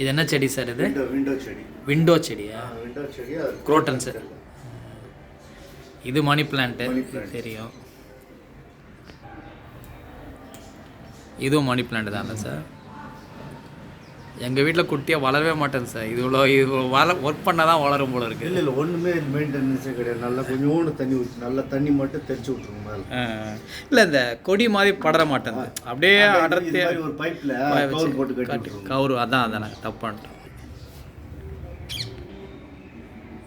இது என்ன செடி சார் இது? விண்டோ செடி. விண்டோ செடியா? விண்டோ செடி அது குரோட்டன்ஸ் இது மணி பிளான்ட்டு. தெரியும். இதுவும் மணி பிளான்ட் தானே சார்? எங்கள் வீட்டில் குட்டியாக வளரவே மாட்டேன் சார் இது இவ்வளோ இது வள ஒர்க் பண்ணால் தான் வளரும் போல இருக்குது இல்லை இல்லை ஒன்றுமே மெயின்டெனன்ஸே கிடையாது. நல்லா கொஞ்சோண்டு தண்ணி ஊற்றி நல்லா தண்ணி மட்டும் தெளிச்சு விட்ருங்க மேலே. இல்லை இந்த கொடி மாதிரி படர மாட்டேங்குது அப்படியே மாதிரி ஒரு பைப்பில் கவர் போட்டு கட்டி கவுரு அதான் அதானே தப்பான்ட்டேன்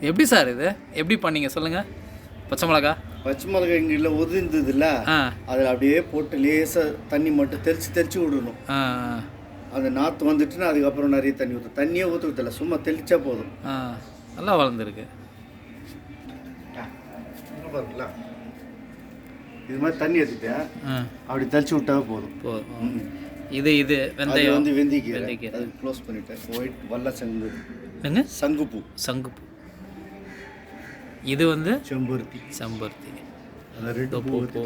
எப்படி சார் இது? எப்படி பண்ணீங்க சொல்லுங்கள் பச்சை மிளகா? பச்சை மிளகாய் எங்கள் இல்லை உதிர்ந்தது இல்லை அதில் அப்படியே போட்டு லேசாக தண்ணி மட்டும் தெளிச்சு தெளிச்சு விடணும். ஆ. அந்த நாற்று வந்துட்டுன்னா அதுக்கப்புறம் நிறைய தண்ணி ஊற்றும் தண்ணியே ஊற்றுறதில்ல சும்மா தெளிச்சா போதும். நல்லா வளர்ந்துருக்கு. இது மாதிரி தண்ணி எடுத்துட்டேன். அப்படி தெளிச்சு விட்டாவே போதும். போதும். இது இது வெந்தயம். வந்து வெந்திக்கீரை வெந்தயக்கீரை. அது க்ளோஸ் பண்ணிட்டேன். ஒயிட் வல்ல சங்கு என்னங்க சங்குப்பூ. சங்குப்பூ. இது வந்து செம்பருத்தி. செம்பருத்தி. அந்த ரெண்டு பூ பூ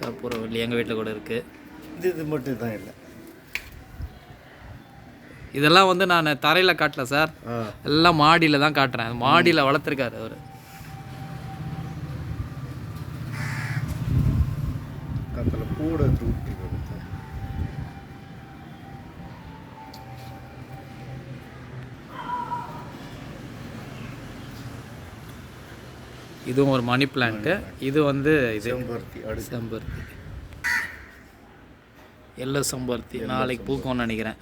கற்பூரவல்லி எங்கள் வீட்டில் கூட இருக்குது இது இது மட்டும் தான் இல்லை. இதெல்லாம் வந்து நான் தரையில் காட்டல சார். எல்லாம் மாடியில் தான் காட்டுறேன். மாடியில் வளர்த்துருக்காரு அவர். அதில் பூட விட்டுருக்கேன் இதுவும் ஒரு மணி பிளான்ட்டு இது வந்து இது. செம்பருத்தி செம்பருத்தி. எல்லோ செம்பருத்தி. நாளைக்கு பூக்கும்னு நினைக்கிறேன்.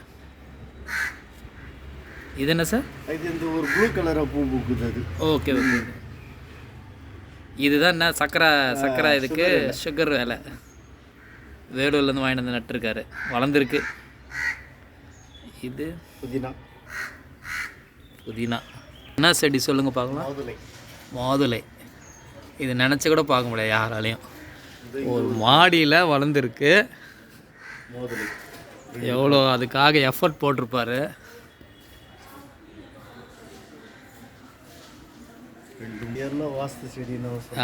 இது என்ன சார்? இது இந்த ஒரு ப்ளூ கலராக பூ பூக்குது அது. ஓகே ஓகே இதுதான் என்ன? சக்கரை சக்கரை இதுக்கு சுகர் வேலை. வேலூர்லேருந்து வாங்கிட்டு வந்து நட்டுருக்காரு. வளர்ந்துருக்கு. இது புதினா. புதினா. என்ன செடி சொல்லுங்கள் பார்க்கலாம். மாதுளை. மாதுளை. இது நினச்சி கூட பார்க்க முடியாது யாராலையும். ஒரு மாடியில் வளர்ந்துருக்கு. எவ்வளோ அதுக்காக எஃபர்ட் போட்டிருப்பாரு.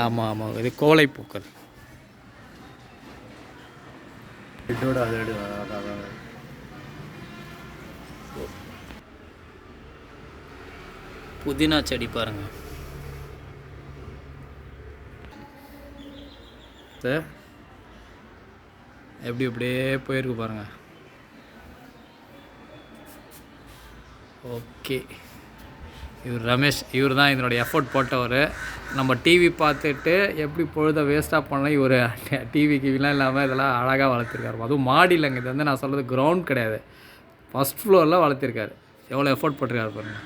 ஆமாம் ஆமாம் இது கோலை பூக்கள் புதினா செடி பாருங்க. எப்படி இப்படியே போயிருக்கு பாருங்க. ஓகே. இவர் ரமேஷ் இவர் தான் இதனுடைய எஃபோர்ட் போட்டவர். நம்ம டிவி பார்த்துட்டு எப்படி பொழுத வேஸ்ட்டாக பண்ணலாம் இவர் டிவி கிவிலாம் இல்லாமல் இதெல்லாம் அழகாக வளர்த்துருக்காரு. அதுவும் மாடியிலங்க இது வந்து நான் சொல்கிறது கிரவுண்ட் கிடையாது. ஃபஸ்ட் ஃப்ளோரில் வளர்த்திருக்காரு. எவ்வளோ எஃபோர்ட் போட்டிருக்காரு பாருங்கள்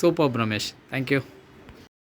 சூப்பர் ரமேஷ். தேங்க்யூ